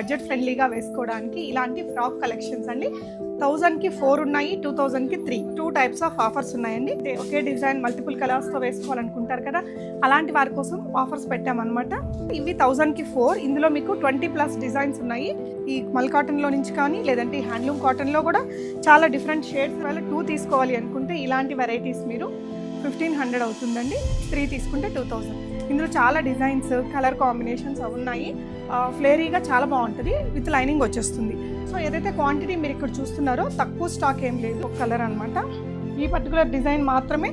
Budget ఫ్రెండ్లీగా వేసుకోవడానికి ఇలాంటి ఫ్రాక్ కలెక్షన్స్ అండి. థౌజండ్కి ఫోర్ ఉన్నాయి టూ థౌజండ్కి three. Two types of offers ఉన్నాయండి. ఒకే డిజైన్ మల్టిపుల్ కలర్స్తో వేసుకోవాలనుకుంటారు కదా అలాంటి వారి కోసం ఆఫర్స్ పెట్టామన్నమాట. ఇవి థౌజండ్కి ఫోర్. ఇందులో మీకు ట్వంటీ ప్లస్ డిజైన్స్ ఉన్నాయి. ఈ మల్ కాటన్లో నుంచి కానీ లేదంటే ఈ హ్యాండ్లూమ్ కాటన్లో కూడా చాలా డిఫరెంట్ షేడ్స్ వల్ల టూ తీసుకోవాలి అనుకుంటే ఇలాంటి వెరైటీస్ మీరు ఫిఫ్టీన్ హండ్రెడ్ అవుతుందండి. త్రీ తీసుకుంటే టూ థౌజండ్. ఇందులో చాలా డిజైన్స్ కలర్ కాంబినేషన్స్ అవి ఉన్నాయి. ఫ్లేరీగా చాలా బాగుంటుంది. విత్ లైనింగ్ వచ్చేస్తుంది. సో ఏదైతే క్వాంటిటీ మీరు ఇక్కడ చూస్తున్నారో తక్కువ స్టాక్ ఏం లేదు. ఒక కలర్ అనమాట ఈ పర్టికులర్ డిజైన్ మాత్రమే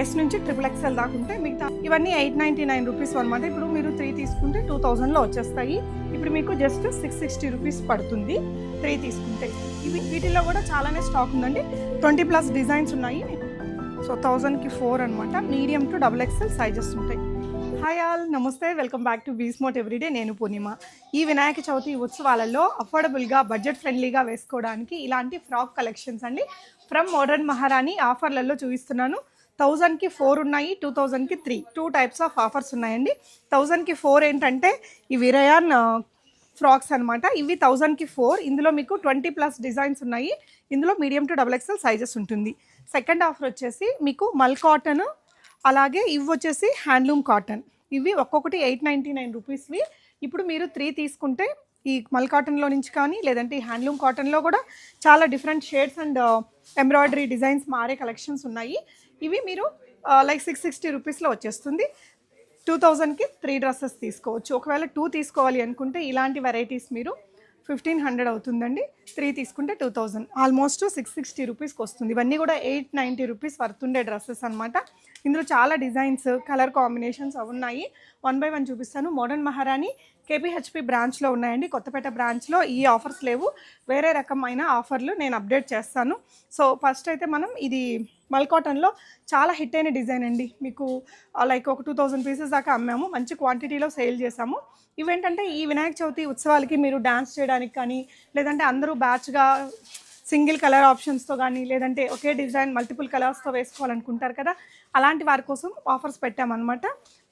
ఎస్ నుంచి ట్రిపుల్ ఎక్స్ఎల్ దాకా ఉంటాయి మిగతా ఇవన్నీ ఎయిట్ నైంటీ నైన్ రూపీస్ అనమాట ఇప్పుడు మీరు త్రీ తీసుకుంటే టూ థౌజండ్లో వచ్చేస్తాయి. ఇప్పుడు మీకు జస్ట్ సిక్స్ సిక్స్టీ రూపీస్ పడుతుంది త్రీ తీసుకుంటే. ఇవి వీటిల్లో కూడా చాలానే స్టాక్ ఉందండి. ట్వంటీ ప్లస్ డిజైన్స్ ఉన్నాయి. సో థౌజండ్కి ఫోర్ అనమాట medium to double XL sizes ఉంటాయి. హాయ్ ఆల్ నమస్తే welcome back to B smart everyday నేను పూర్ణిమ. ఈ వినాయక చవితి ఉత్సవాలలో అఫోర్డబుల్గా బడ్జెట్ ఫ్రెండ్లీగా వేసుకోవడానికి ఇలాంటి ఫ్రాక్ కలెక్షన్స్ అండి. ఫ్రమ్ మోడర్న్ మహారాణి ఆఫర్లలో చూపిస్తున్నాను. థౌజండ్కి ఫోర్ ఉన్నాయి టూ థౌజండ్కి three. Two types of offers ఉన్నాయండి. థౌజండ్కి ఫోర్ ఏంటంటే ఈ విరయాన్ ఫ్రాక్స్ అనమాట ఇవి థౌజండ్కి ఫోర్. ఇందులో మీకు ట్వంటీ ప్లస్ డిజైన్స్ ఉన్నాయి. ఇందులో medium to double XL sizes ఉంటుంది. సెకండ్ ఆఫర్ వచ్చేసి మీకు మల్ కాటన్ అలాగే ఇవి వచ్చేసి హ్యాండ్లూమ్ కాటన్. ఇవి ఒక్కొక్కటి ఎయిట్ నైంటీ నైన్ రూపీస్వి. ఇప్పుడు మీరు త్రీ తీసుకుంటే ఈ మల్ కాటన్లో నుంచి కానీ లేదంటే ఈ హ్యాండ్లూమ్ కాటన్లో కూడా చాలా different shades and embroidery designs మారే కలెక్షన్స్ ఉన్నాయి. ఇవి మీరు లైక్ సిక్స్ సిక్స్టీ రూపీస్లో వచ్చేస్తుంది. టూ థౌజండ్కి త్రీ డ్రెస్సెస్ తీసుకోవచ్చు. ఒకవేళ టూ తీసుకోవాలి అనుకుంటే ఇలాంటి వెరైటీస్ మీరు ఫిఫ్టీన్ హండ్రెడ్ అవుతుందండి. త్రీ తీసుకుంటే two thousand almost six sixty రూపీస్కి వస్తుంది ఇవన్నీ కూడా eight ninety rupees worth dresses అనమాట ఇందులో చాలా డిజైన్స్ కలర్ కాంబినేషన్స్ అవి ఉన్నాయి. వన్ బై వన్ చూపిస్తాను. మోడర్న్ మహారాణి కేపీహెచ్పి బ్రాంచ్లో ఉన్నాయండి. కొత్తపేట బ్రాంచ్లో ఈ ఆఫర్స్ లేవు. వేరే రకమైన ఆఫర్లు నేను అప్డేట్ చేస్తాను. సో ఫస్ట్ అయితే మనం ఇది మల్ కాటన్లో చాలా హిట్ అయిన డిజైన్ అండి. మీకు లైక్ ఒక టూ థౌజండ్ పీసెస్ దాకా అమ్మాము. మంచి క్వాంటిటీలో సేల్ చేసాము ఇవేంటంటే ఈ వినాయక చవితి ఉత్సవాలకి మీరు డ్యాన్స్ చేయడానికి కానీ లేదంటే అందరూ బ్యాచ్గా సింగిల్ కలర్ ఆప్షన్స్తో కానీ లేదంటే ఒకే డిజైన్ మల్టిపుల్ కలర్స్తో వేసుకోవాలనుకుంటారు కదా అలాంటి వారి కోసం ఆఫర్స్ పెట్టామన్నమాట.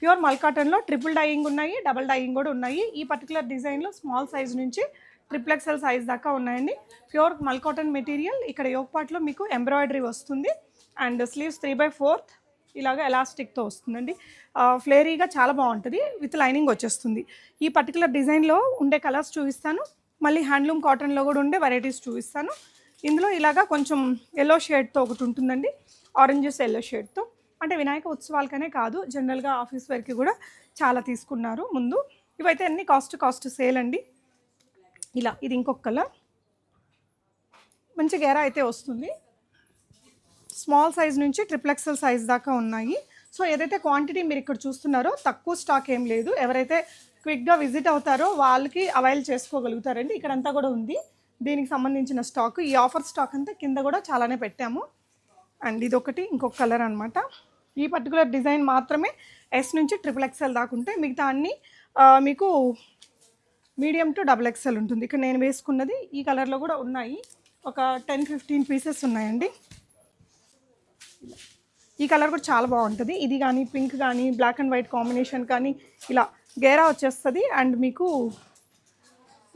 ప్యూర్ మల్ కాటన్లో ట్రిపుల్ డైయింగ్ ఉన్నాయి డబల్ డైయింగ్ కూడా ఉన్నాయి. ఈ పర్టికులర్ డిజైన్లో స్మాల్ సైజ్ నుంచి ట్రిపుల్ ఎక్సెల్ సైజ్ దాకా ఉన్నాయండి. ప్యూర్ మల్ కాటన్ మెటీరియల్ ఇక్కడ యోగపాట్లో పార్ట్లో మీకు ఎంబ్రాయిడరీ వస్తుంది. And sleeves three by fourth ఇలాగ ఎలాస్టిక్తో వస్తుందండి. ఫ్లేరీగా చాలా బాగుంటుంది. విత్ లైనింగ్ వచ్చేస్తుంది. ఈ పర్టికులర్ డిజైన్లో ఉండే కలర్స్ చూపిస్తాను. మళ్ళీ హ్యాండ్లూమ్ కాటన్లో కూడా ఉండే వెరైటీస్ చూపిస్తాను. ఇందులో ఇలాగా కొంచెం ఎల్లో షేడ్తో ఒకటి ఉంటుందండి. ఆరెంజెస్ ఎల్లో షేడ్తో అంటే వినాయక ఉత్సవాలకనే కాదు జనరల్గా ఆఫీస్ వరకు కూడా చాలా తీసుకున్నారు ముందు. ఇవైతే అన్ని కాస్ట్ కాస్ట్ సేల్ అండి. ఇలా ఇది ఇంకొక కలర్ మంచి గేరా అయితే వస్తుంది. స్మాల్ సైజ్ నుంచి ట్రిప్లెక్సెల్ సైజ్ దాకా ఉన్నాయి. సో ఏదైతే క్వాంటిటీ మీరు ఇక్కడ చూస్తున్నారో తక్కువ స్టాక్ ఏం లేదు. ఎవరైతే క్విక్గా విజిట్ అవుతారో వాళ్ళకి అవైల్ చేసుకోగలుగుతారండి. ఇక్కడంతా కూడా ఉంది. దీనికి సంబంధించిన స్టాక్ ఈ ఆఫర్ స్టాక్ అంతా కింద కూడా చాలానే పెట్టాము. అండ్ ఇది ఒకటి ఇంకొక కలర్ అనమాట ఈ పర్టికులర్ డిజైన్ మాత్రమే ఎస్ నుంచి ట్రిపుల్ ఎక్స్ఎల్ దాకా ఉంటాయి మిగతా అన్ని మీకు మీడియం టు డబుల్ ఎక్స్ఎల్ ఉంటుంది. ఇక్కడ నేను వేసుకున్నది ఈ కలర్లో కూడా ఉన్నాయి. ఒక టెన్ ఫిఫ్టీన్ పీసెస్ ఉన్నాయండి. ఈ కలర్ కూడా చాలా బాగుంటుంది. ఇది కానీ పింక్ కానీ బ్లాక్ అండ్ వైట్ కాంబినేషన్ కానీ ఇలా గేరా వచ్చేస్తుంది. అండ్ మీకు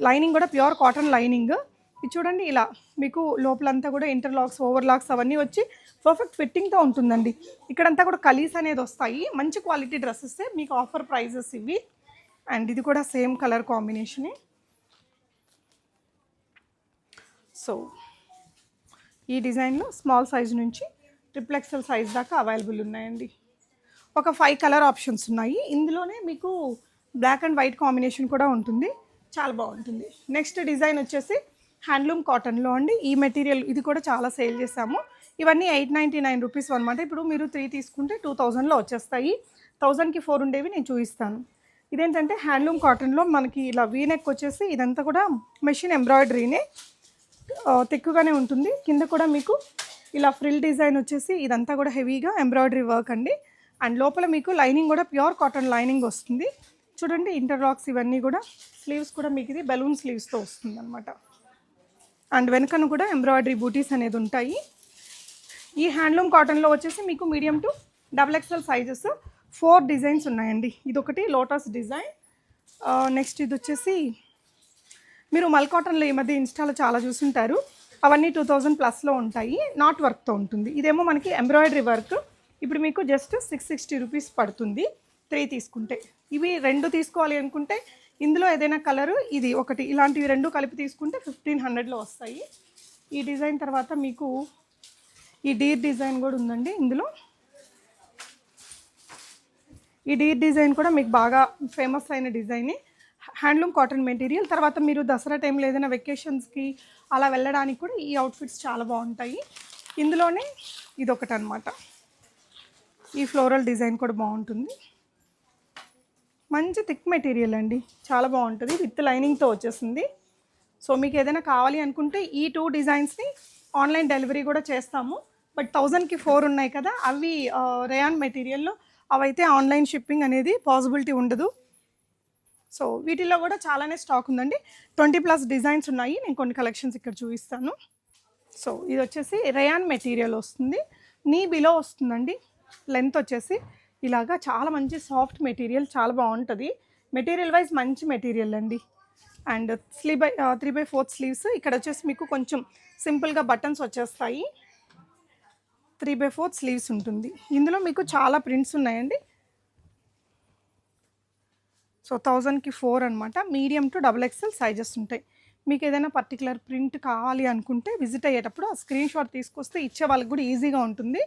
లైనింగ్ కూడా ప్యూర్ కాటన్ లైనింగ్ ఇది చూడండి ఇలా మీకు లోపలంతా కూడా ఇంటర్లాక్స్ ఓవర్లాక్స్ అవన్నీ వచ్చి పర్ఫెక్ట్ ఫిట్టింగ్తో ఉంటుందండి. ఇక్కడంతా కూడా కలీస్ అనేది వస్తాయి. మంచి క్వాలిటీ డ్రెస్సెస్ మీకు ఆఫర్ ప్రైజెస్ ఇవి. అండ్ ఇది కూడా సేమ్ కలర్ కాంబినేషనే సో ఈ డిజైన్లో స్మాల్ సైజ్ నుంచి ట్రిపుల్ ఎక్సెల్ సైజ్ దాకా అవైలబుల్ ఉన్నాయండి. ఒక ఫైవ్ కలర్ ఆప్షన్స్ ఉన్నాయి. ఇందులోనే మీకు బ్లాక్ అండ్ వైట్ కాంబినేషన్ కూడా ఉంటుంది. చాలా బాగుంటుంది. నెక్స్ట్ డిజైన్ వచ్చేసి హ్యాండ్లూమ్ కాటన్లో అండి. ఈ మెటీరియల్ ఇది కూడా చాలా సేల్ చేసాము ఇవన్నీ ఎయిట్ నైంటీ నైన్ రూపీస్ అనమాట ఇప్పుడు మీరు త్రీ తీసుకుంటే టూ థౌజండ్లో వచ్చేస్తాయి. థౌజండ్కి ఫోర్ ఉండేవి నేను చూపిస్తాను. ఇదేంటంటే హ్యాండ్లూమ్ కాటన్లో మనకి ఇలా వీనెక్ వచ్చేసి ఇదంతా కూడా మెషిన్ ఎంబ్రాయిడరీనే తెక్కుగానే ఉంటుంది. కింద కూడా మీకు ఇలా ఫ్రిల్ డిజైన్ వచ్చేసి ఇదంతా కూడా హెవీగా ఎంబ్రాయిడరీ వర్క్ అండి. అండ్ లోపల మీకు లైనింగ్ కూడా ప్యూర్ కాటన్ లైనింగ్ వస్తుంది. చూడండి ఇంటర్లాక్స్ ఇవన్నీ కూడా స్లీవ్స్ కూడా మీకు ఇది బెలూన్ స్లీవ్స్తో వస్తుంది అనమాట అండ్ వెనకను కూడా ఎంబ్రాయిడరీ బూటీస్ అనేది ఉంటాయి. ఈ హ్యాండ్లూమ్ కాటన్లో వచ్చేసి మీకు medium to double XL sizes four designs ఉన్నాయండి. ఇది ఒకటి లోటస్ డిజైన్. నెక్స్ట్ ఇది వచ్చేసి మీరు మల్ కాటన్లో ఈ మధ్య ఇన్స్టాలో చాలా చూసుంటారు. అవన్నీ టూ థౌజండ్ ప్లస్లో ఉంటాయి. నాట్ వర్క్తో ఉంటుంది. ఇదేమో మనకి ఎంబ్రాయిడరీ వర్క్. ఇప్పుడు మీకు జస్ట్ సిక్స్ సిక్స్టీ రూపీస్ పడుతుంది. త్రీ తీసుకుంటే. ఇవి రెండు తీసుకోవాలి అనుకుంటే ఇందులో ఏదైనా కలరు ఇది ఒకటి ఇలాంటివి రెండు కలిపి తీసుకుంటే ఫిఫ్టీన్ హండ్రెడ్లో వస్తాయి. ఈ డిజైన్ తర్వాత మీకు ఈ డీర్ డిజైన్ కూడా ఉందండి ఇందులో. ఈ డీర్ డిజైన్ కూడా మీకు బాగా ఫేమస్ అయిన డిజైన్. Handloom cotton material. తర్వాత మీరు దసరా టైంలో ఏదైనా వెకేషన్స్కి అలా వెళ్ళడానికి కూడా ఈ అవుట్ఫిట్స్ చాలా బాగుంటాయి. ఇందులోనే ఇదొకటి అనమాట ఈ ఫ్లోరల్ డిజైన్ కూడా బాగుంటుంది. మంచి థిక్ మెటీరియల్ అండి. చాలా బాగుంటుంది. విత్ లైనింగ్తో వచ్చేసింది. సో మీకు ఏదైనా కావాలి అనుకుంటే ఈ టూ డిజైన్స్ని ఆన్లైన్ డెలివరీ కూడా చేస్తాము. బట్ థౌజండ్కి ఫోర్ ఉన్నాయి కదా అవి రేయాన్ మెటీరియల్లో అవైతే ఆన్లైన్ షిప్పింగ్ అనేది పాసిబిలిటీ ఉండదు. సో వీటిల్లో కూడా చాలానే స్టాక్ ఉందండి. ట్వంటీ ప్లస్ డిజైన్స్ ఉన్నాయి. నేను కొన్ని కలెక్షన్స్ ఇక్కడ చూపిస్తాను. సో ఇది వచ్చేసి రేయాన్ మెటీరియల్ వస్తుంది. నీ బిలో వస్తుందండి. లెంత్ వచ్చేసి ఇలాగా చాలా మంచి సాఫ్ట్ మెటీరియల్ చాలా బాగుంటుంది. మెటీరియల్ వైజ్ మంచి మెటీరియల్ అండి. And sleeve by three by fourth sleeves. ఇక్కడ వచ్చేసి మీకు కొంచెం సింపుల్గా బటన్స్ వచ్చేస్తాయి. త్రీ బై ఫోర్త్ స్లీవ్స్ ఉంటుంది. ఇందులో మీకు చాలా ప్రింట్స్ ఉన్నాయండి. సో థౌజండ్కి ఫోర్ అనమాట medium to double XL sizes ఉంటాయి. మీకు ఏదైనా పర్టికులర్ ప్రింట్ కావాలి అనుకుంటే విజిట్ అయ్యేటప్పుడు ఆ స్క్రీన్ షాట్ తీసుకొస్తే ఇచ్చే వాళ్ళకి కూడా ఈజీగా ఉంటుంది.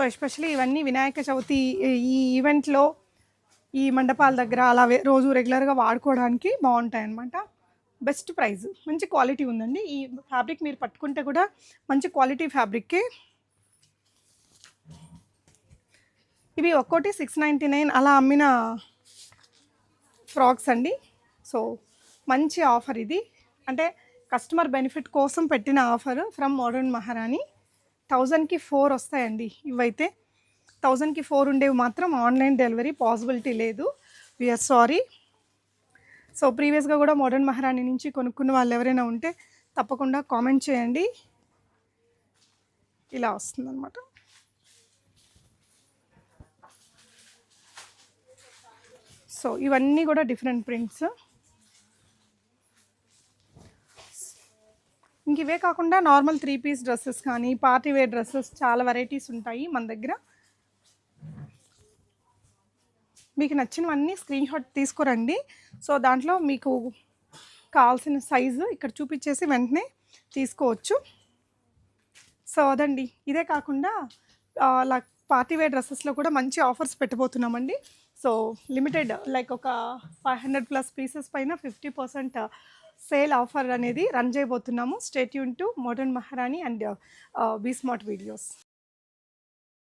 సో ఎస్పెషలీ ఇవన్నీ వినాయక చవితి ఈ ఈవెంట్లో ఈ మండపాల దగ్గర అలా రోజు రెగ్యులర్గా వాడుకోవడానికి బాగుంటాయి అన్నమాట బెస్ట్ ప్రైస్ మంచి క్వాలిటీ ఉందండి. ఈ ఫ్యాబ్రిక్ మీరు పట్టుకుంటే కూడా మంచి క్వాలిటీ ఫ్యాబ్రిక్కే. ఇవి ఒక్కోటి సిక్స్ నైంటీ నైన్ అలా అమ్మిన ఫ్రాక్స్ అండి. సో మంచి ఆఫర్ ఇది. అంటే కస్టమర్ బెనిఫిట్ కోసం పెట్టిన ఆఫర్ ఫ్రమ్ మోడర్న్ మహారాణి. థౌజండ్కి ఫోర్ వస్తాయండి ఇవైతే. థౌజండ్కి ఫోర్ ఉండేవి మాత్రం ఆన్లైన్ డెలివరీ పాసిబిలిటీ లేదు. విఆర్ సారీ సో ప్రీవియస్గా కూడా మోడర్న్ మహారాణి నుంచి కొనుక్కున్న వాళ్ళు ఎవరైనా ఉంటే తప్పకుండా కామెంట్ చేయండి. ఇలా వస్తుందన్నమాట. సో ఇవన్నీ కూడా డిఫరెంట్ ప్రింట్స్. ఇంక ఇవే కాకుండా నార్మల్ త్రీ పీస్ డ్రెస్సెస్ కానీ పార్టీ వేర్ డ్రెస్సెస్ చాలా వెరైటీస్ ఉంటాయి మన దగ్గర. మీకు నచ్చినవన్నీ స్క్రీన్ షాట్ తీసుకురండి. సో దాంట్లో మీకు కావాల్సిన సైజు ఇక్కడ చూపించేసి వెంటనే తీసుకోవచ్చు. సో అదండి. ఇదే కాకుండా అలా పార్టీ వేర్ డ్రెస్సెస్లో కూడా మంచి ఆఫర్స్ పెట్టబోతున్నామండి. సో లిమిటెడ్ లైక్ ఒక ఫైవ్ హండ్రెడ్ ప్లస్ పీసెస్ పైన ఫిఫ్టీ పర్సెంట్ సేల్ ఆఫర్ అనేది రన్ చేయబోతున్నాము. Stay tuned to modern Maharani and B smart videos